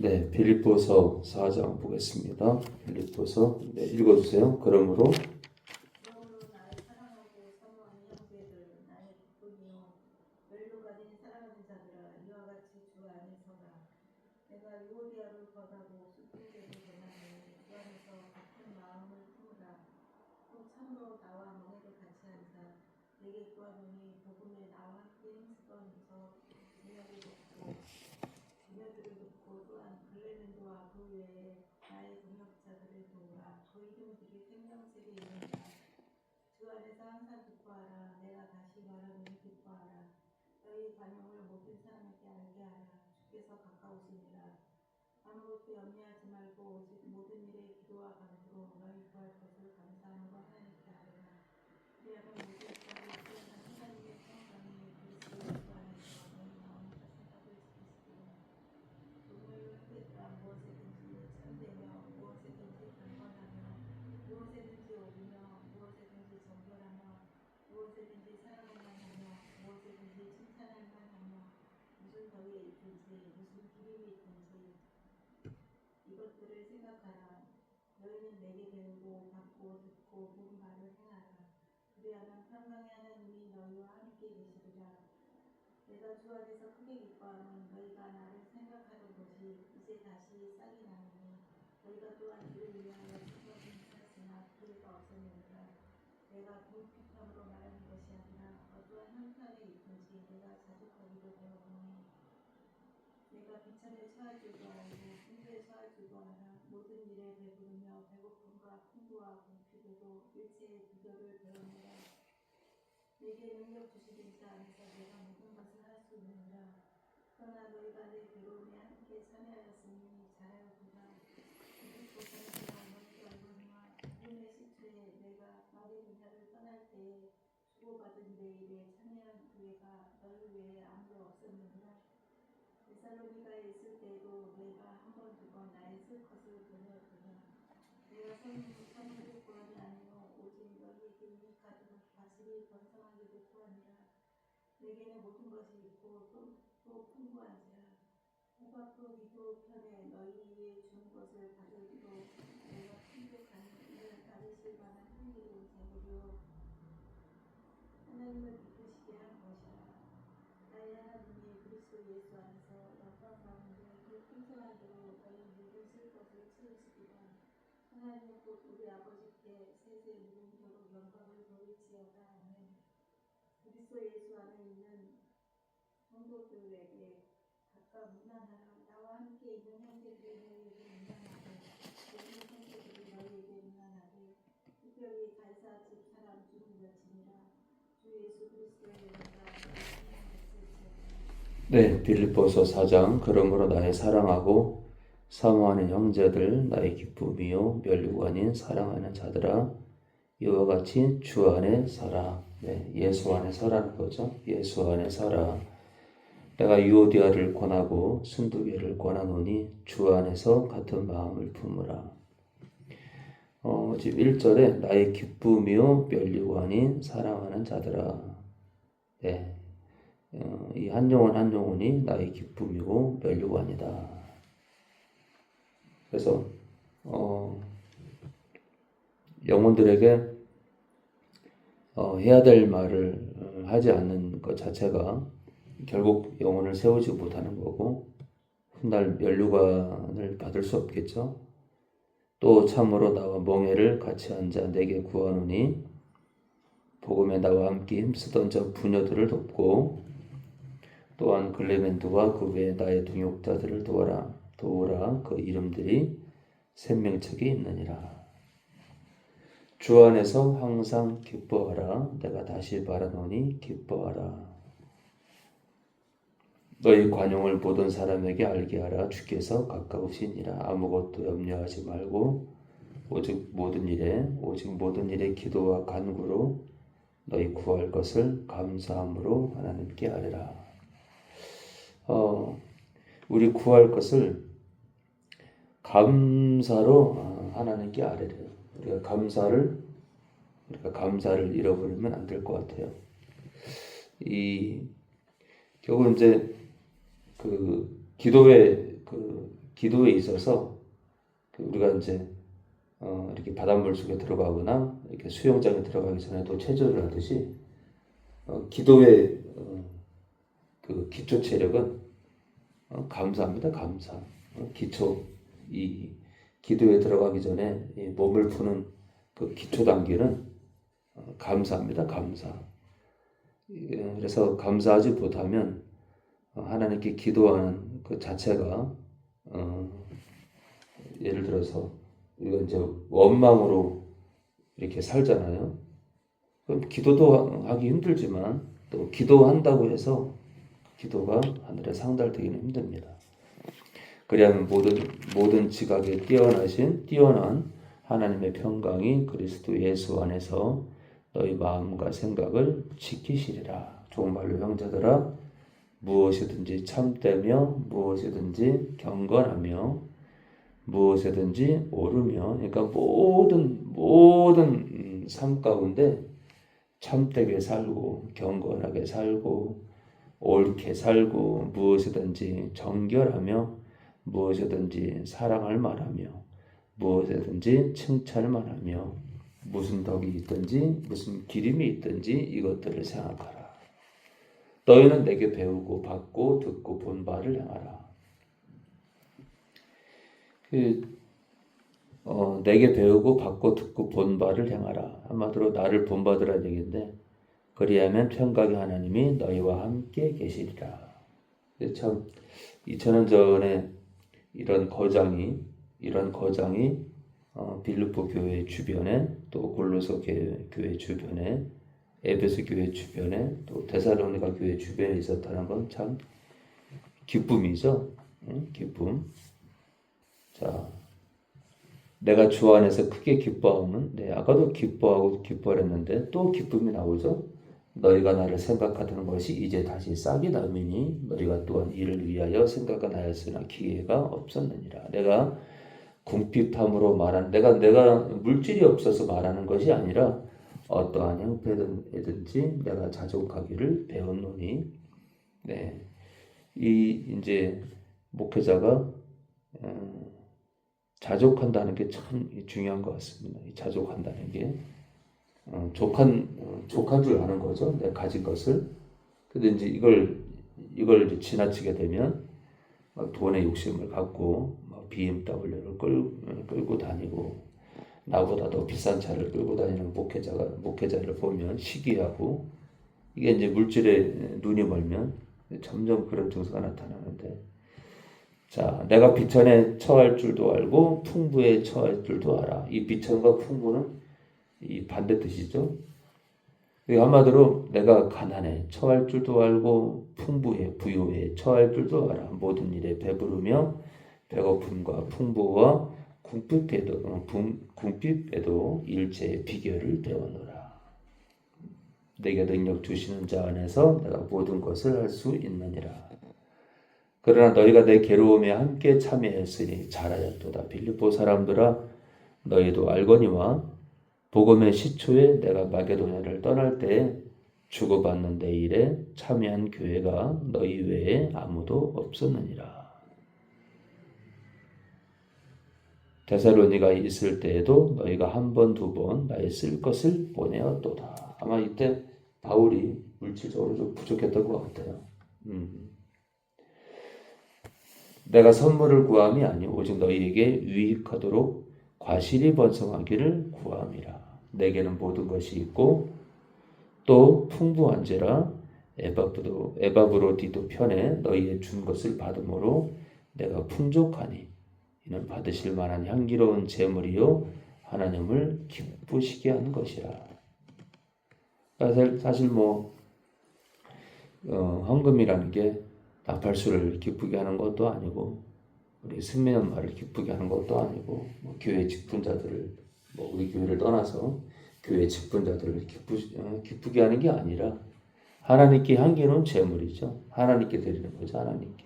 네, 빌립보서 4장 보겠습니다. 빌립보서 네, 읽어 주세요. 그러므로 그러므로 내가 내게 구하노니 복음에 나와 함께 저 주녀 를 돕고 또한 글레멘도와 그 외에 나의 동역자들을 도우라 그 이름들이 생명책에 있느니라 주 안에서 항상 기뻐하라. 내가 다시 말하노니 기뻐하라. 너희 관용을 모든 사람에게 알게 하라. 주께서 가까우시니라. 아무것도 염려하지 말고 오직 모든 일에 기도와 간구로 너희 구할 것을 것 하나님께 아뢰라. 그리하면 모든 사람이 뛰어난 하나님의 평강이 그리스도 예수 안에서 너희 마음과 생각을 지키시기를. 돈을 흔들다 무엇이든지 참되며 무엇이든지 강건하며 무엇에든지 오르며 무엇에든지 정결하며 무엇에든지 사랑할 만하며 무엇에든지 칭찬할 만하며 무슨 덕이 있든지 무슨 기림이 있든지 이것들을 생각하라. 너희는 내게 배우고 받고 듣고 본 말을 행하라. 그리하면 평강의 하나님이 너희와 함께 계시리라. 내가 주 안에서 크게 기뻐하는 너희가 나를 생각하던 것이 이제 다시 싹이 나느니 너희가 또한 이를 위하여 수고하긴 하였으나 기회가 없었느니라. 내가 궁핍함으로 말하는 것이 아니라 어떠한 형편에 있든지 내가 자족하기도 배워보니 알고 풍부에 처할 줄도 알아 모든 일에 배부르며 배고픔과 풍부와 궁핍에도 일체의 비결을 배우니라. 내게 능력 주시는 자 안에서 내가 모든 것을 할 수 있느니라. 그러나 너희가 내 괴로움에 함께 참여하였으니 잘하였구나. 이곳에는 내가 너희가 알거니와 죽음의 시초에 내가 마리리나를 떠날 때에 주고받은 내 일에 참여한 너희 외에 아무도 없었느니라. 데살로니가에 있을 때에도 내가 한 번 두 번 나의 쓸 것을 보내었구나. 내가 성령을 선물을 구하지 아니요 오직 너희에게 유익하도록 다스리 번성하기를 구하니라. 내게는 모든 것이 있고 또, 또 풍부한지라. 호박도 기도 편에 너희 위에 준 것을 받을도 내가 풍족한 이를 따르실 만한 흥미로운 재물로 하나님을 기쁘시게 한 것이라. 나의 하나님이 그리스도 예수 안에서 영광 가운데 그 풍성한 대로 너희 모든 쓸 것을 채우시기를 하나님 곧 우리 아버지께 세세 무궁토록 영광을 돌릴지어다 아멘. 그리스도 예수 안에 있는 성도들에게 각각 문안하라. 나와 함께 있는 형제들이 너희에게 문안하되 모든 형제들이 너희에게 문안하되 특별히 갈사 집 사람 중 몇이니라. 주 예수 그리스도의 있을지어다. 네, 빌립보서 4장 그러므로 나의 사랑하고 사모하는 형제들 나의 기쁨이요 아닌 사랑하는 자들아 이와 같이 주 안에 살아. 네, 예수 안에 살아는 거죠. 예수 안에 살아. 내가 유오디아를 권하고 순두개를 권하노니 주 안에서 같은 마음을 품으라. 어, 지금 1절에 나의 기쁨이요 아닌 사랑하는 자들아. 네, 어, 이 한영혼 한영혼이 나의 기쁨이고 멸류관이다. 그래서 어, 영혼들에게 어, 해야 될 말을 어, 하지 않는 것 자체가 결국 영혼을 세우지 못하는 거고 훗날 멸류관을 받을 수 없겠죠. 또 참으로 나와 멍해를 같이 앉아 내게 구하노니 복음에 나와 함께 힘쓰던 저 부녀들을 돕고 또한 글레멘트와 그 외에 나의 동역자들을 도와라 도우라 그 이름들이 생명책에 있느니라. 주 안에서 항상 기뻐하라. 내가 다시 말하노니 기뻐하라. 너희 관용을 모든 사람에게 알게 하라. 주께서 가까우시니라. 아무것도 염려하지 말고 오직 모든 일에 오직 모든 일에 기도와 간구로 너희 구할 것을 감사함으로 하나님께 아뢰라. 어, 우리 구할 것을 감사로 어, 하나님께 아뢰래요. 우리가 감사를 우리가 감사를 잃어버리면 안 될 것 같아요. 이 결국 이제 그 기도의 그 기도에 있어서 그 우리가 이제 어, 이렇게 바닷물 속에 들어가거나 이렇게 수영장에 들어가기 전에도 체조를 하듯이 어, 기도의 어, 그 기초 체력은 어, 감사합니다. 감사. 어, 기초 이 기도에 들어가기 전에 이 몸을 푸는 그 기초 단계는 어, 감사합니다. 감사. 예, 그래서 감사하지 못하면 어, 하나님께 기도하는 그 자체가 어, 예를 들어서 우리가 이제 원망으로 이렇게 살잖아요. 그럼 기도도 하기 힘들지만 또 기도한다고 해서 기도가 하늘에 상달되기는 힘듭니다. 그리하면 모든 모든 지각에 뛰어나신 뛰어난 하나님의 평강이 그리스도 예수 안에서 너희 마음과 생각을 지키시리라. 좋은 말로 형제들아 무엇이든지 참되며 무엇이든지 경건하며 무엇이든지 오르며 그러니까 모든 모든 음, 삶 가운데 참되게 살고 경건하게 살고 옳게 살고 무엇이든지 정결하며 무엇이든지 사랑할 만하며 무엇이든지 칭찬을 만하며 무슨 덕이 있든지 무슨 기림이 있든지 이것들을 생각하라. 너희는 내게 배우고 받고 듣고 본 바를 행하라. 그 어, 내게 배우고 받고 듣고 본 바를 행하라. 한마디로 나를 본받으라는 얘기인데 그리하면 평강의 하나님이 너희와 함께 계시리라. 참 2000년 전에 이런 거장이 이런 거장이 어, 빌립보 교회 주변에 또 교회, 교회 주변에 에베소 교회 주변에 또 데살로니가 교회 주변에 있었다는 건 참 기쁨이죠. 응? 기쁨. 자, 내가 주 안에서 크게 기뻐하면, 네, 아까도 기뻐하고 기뻐했는데 또 기쁨이 나오죠. 너희가 나를 생각하던 것이 이제 다시 싹이 나미니 너희가 또한 이를 위하여 생각은 하였으나 기회가 없었느니라. 내가 궁핍함으로 말하는 내가 내가 물질이 없어서 말하는 것이 아니라 어떠한 형편이든지 내가 자족하기를 배웠노니 네. 이 이제 목회자가 음, 자족한다는 게 참 중요한 것 같습니다. 이 자족한다는 게 어, 족한 어, 족한 줄 아는 거죠. 내가 가진 것을. 근데 이제 이걸 이걸 이제 지나치게 되면 막 돈의 욕심을 갖고 막 BMW를 끌, 끌고 다니고 나보다 더 비싼 차를 끌고 다니는 목회자가 목회자를 보면 시기하고 이게 이제 물질에 눈이 멀면 점점 그런 증세가 나타나는데 자 내가 비천에 처할 줄도 알고 풍부에 처할 줄도 알아 이 비천과 풍부는 이 반대 뜻이죠 이 한마디로 내가 가난에 처할 줄도 알고 풍부에 부유에 처할 줄도 알아 모든 일에 배부르며 배고픔과 풍부와 궁핍에도 궁핍에도 일체의 비결을 배워노라. 내게 능력 주시는 자 안에서 내가 모든 것을 할 수 있느니라. 그러나 너희가 내 괴로움에 함께 참여했으니 잘하였도다. 빌립보 사람들아 너희도 알거니와 복음의 시초에 내가 마게도냐를 떠날 때 주고받는 내 일에 참여한 교회가 너희 외에 아무도 없었느니라. 데살로니가 있을 때에도 너희가 한 번 두 번 나의 쓸 것을 보내었도다. 아마 이때 바울이 물질적으로 좀 부족했던 것 같아요. 음. 내가 선물을 구함이 아니 오직 너희에게 유익하도록 과실이 번성하기를 구함이라. 내게는 모든 것이 있고 또 풍부한지라 에바브도 에바브로디도 편에 너희의 준 것을 받음으로 내가 풍족하니 이는 받으실 만한 향기로운 제물이요 하나님을 기쁘시게 하는 것이라. 사실, 사실 뭐 어, 헌금이라는 게 나팔수를 기쁘게 하는 것도 아니고 우리 승매연말을 기쁘게 하는 것도 아니고 뭐 교회 직분자들을 뭐 우리 교회를 떠나서 교회 직분자들을 기쁘, 어, 기쁘게 하는 게 아니라 하나님께 향기로운 제물이죠. 하나님께 드리는 거죠. 하나님께.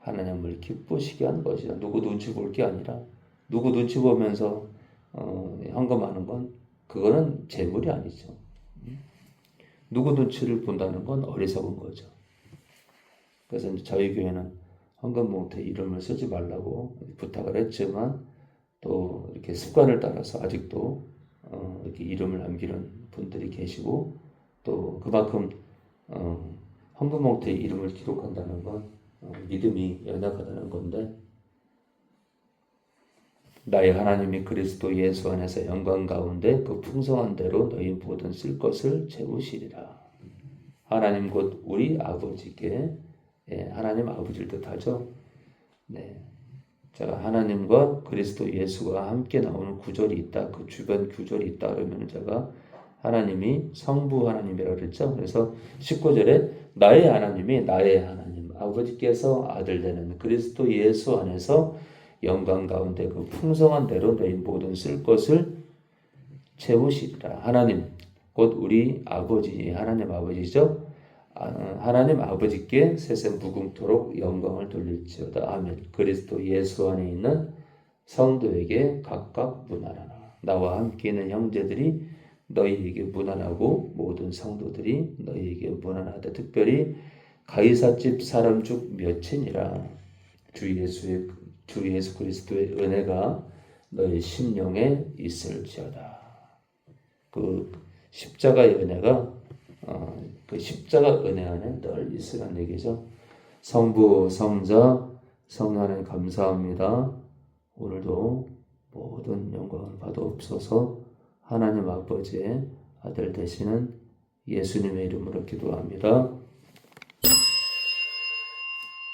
하나님을 기쁘시게 하는 것이다. 누구 눈치 볼 게 아니라 누구 눈치 보면서 어, 헌금하는 건 그거는 재물이 아니죠. 누구 눈치를 본다는 건 어리석은 거죠. 그래서 저희 교회는 황금봉투에 이름을 쓰지 말라고 부탁을 했지만 또 이렇게 습관을 따라서 아직도 어, 이렇게 이름을 남기는 분들이 계시고 또 그만큼 어, 황금봉투에 이름을 기록한다는 건 어, 믿음이 연약하다는 건데 나의 하나님이 그리스도 예수 안에서 영광 가운데 그 풍성한 대로 너희 모든 쓸 것을 채우시리라. 하나님 곧 우리 아버지께 예, 하나님 아버지를 뜻하죠. 네. 자, 하나님과 그리스도 예수가 함께 나오는 구절이 있다. 그 주변 구절이 있다. 그러면 제가 하나님이 성부 하나님이라고 그랬죠. 그래서 19절에 나의 하나님이 나의 하나님 아버지께서 아들 되는 그리스도 예수 안에서 영광 가운데 그 풍성한 대로 너희 모든 쓸 것을 채우시리라. 하나님 곧 우리 아버지 하나님 아버지죠. 아, 하나님 아버지께 세세 무궁토록 영광을 돌릴지어다. 아멘. 그리스도 예수 안에 있는 성도에게 각각 문안하라. 나와 함께 있는 형제들이 너희에게 문안하고 모든 성도들이 너희에게 문안하다. 특별히 가이사집 사람 중 몇이니라. 주 예수의 주 예수 그리스도의 은혜가 너희 심령에 있을지어다. 그 십자가의 은혜가 어, 그 십자가 은혜 안에 늘 있으라는 얘기죠. 성부, 성자, 성령님 감사합니다. 오늘도 모든 영광을 받아옵소서 하나님 아버지의 아들 되시는 예수님의 이름으로 기도합니다.